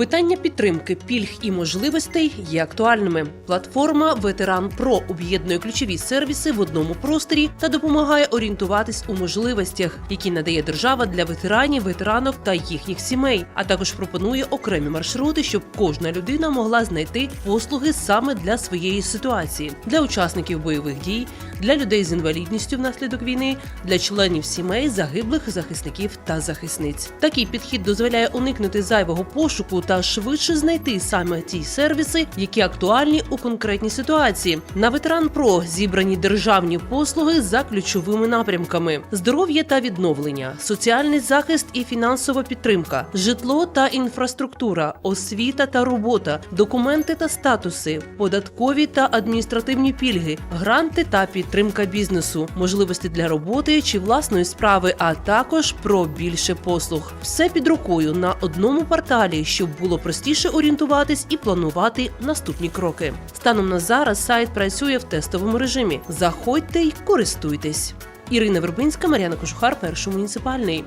Питання підтримки пільг і можливостей є актуальними. Платформа Ветеран Про об'єднує ключові сервіси в одному просторі та допомагає орієнтуватись у можливостях, які надає держава для ветеранів, ветеранок та їхніх сімей. А також пропонує окремі маршрути, щоб кожна людина могла знайти послуги саме для своєї ситуації для учасників бойових дій, для людей з інвалідністю внаслідок війни, для членів сімей загиблих захисників та захисниць. Такий підхід дозволяє уникнути зайвого пошуку та швидше знайти саме ті сервіси, які актуальні у конкретній ситуації. На ветеран Про зібрані державні послуги за ключовими напрямками: здоров'я та відновлення, соціальний захист і фінансова підтримка, житло та інфраструктура, освіта та робота, документи та статуси, податкові та адміністративні пільги, гранти та підтримка бізнесу, можливості для роботи чи власної справи, а також про більше послуг. Все під рукою на одному порталі, щоб було простіше орієнтуватись і планувати наступні кроки. Станом на зараз сайт працює в тестовому режимі. Заходьте й користуйтесь. Ірина Вербинська, Мар'яна Кожухар, перший муніципальний.